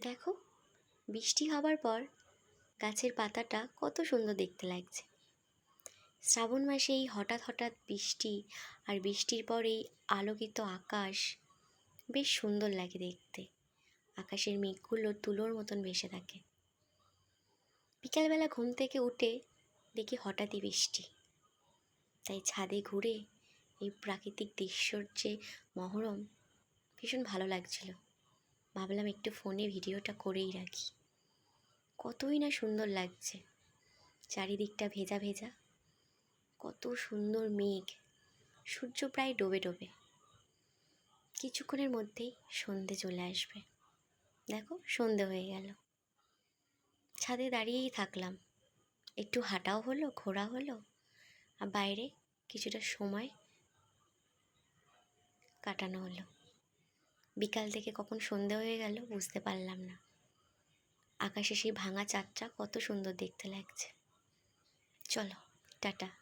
দেখো, বৃষ্টি হবার পর গাছের পাতাটা কত সুন্দর দেখতে লাগছে। শ্রাবণ মাসে এই হঠাৎ হঠাৎ বৃষ্টি আর বৃষ্টির পর এই আলোকিত আকাশ বেশ সুন্দর লাগে দেখতে। আকাশের মেঘগুলো তুলোর মতন ভেসে থাকে। বিকালবেলা ঘুম থেকে উঠে দেখি হঠাৎই বৃষ্টি। তাই ছাদে ঘুরে এই প্রাকৃতিক দৃশ্যর যে মহরম ভীষণ ভালো লাগছিল। ভাবলাম একটু ফোনে ভিডিওটা করেই রাখি। কতই না সুন্দর লাগছে। চারিদিকটা ভেজা ভেজা। কত সুন্দর মেঘ। সূর্য প্রায় ডোবে ডোবে। কিছুক্ষণের মধ্যেই সন্ধে চলে আসবে। দেখো, সন্ধে হয়ে গেল। ছাদে দাঁড়িয়েই থাকলাম। একটু হাঁটাও হলো, ঘোরা হলো। আর বাইরে কিছুটা সময় কাটানো হলো। বিকাল থেকে কখন সন্ধে হয়ে গেল বুঝতে পারলাম না। আকাশে সেই ভাঙা চাঁদটা কত সুন্দর দেখতে লাগছে। চলো, টাটা।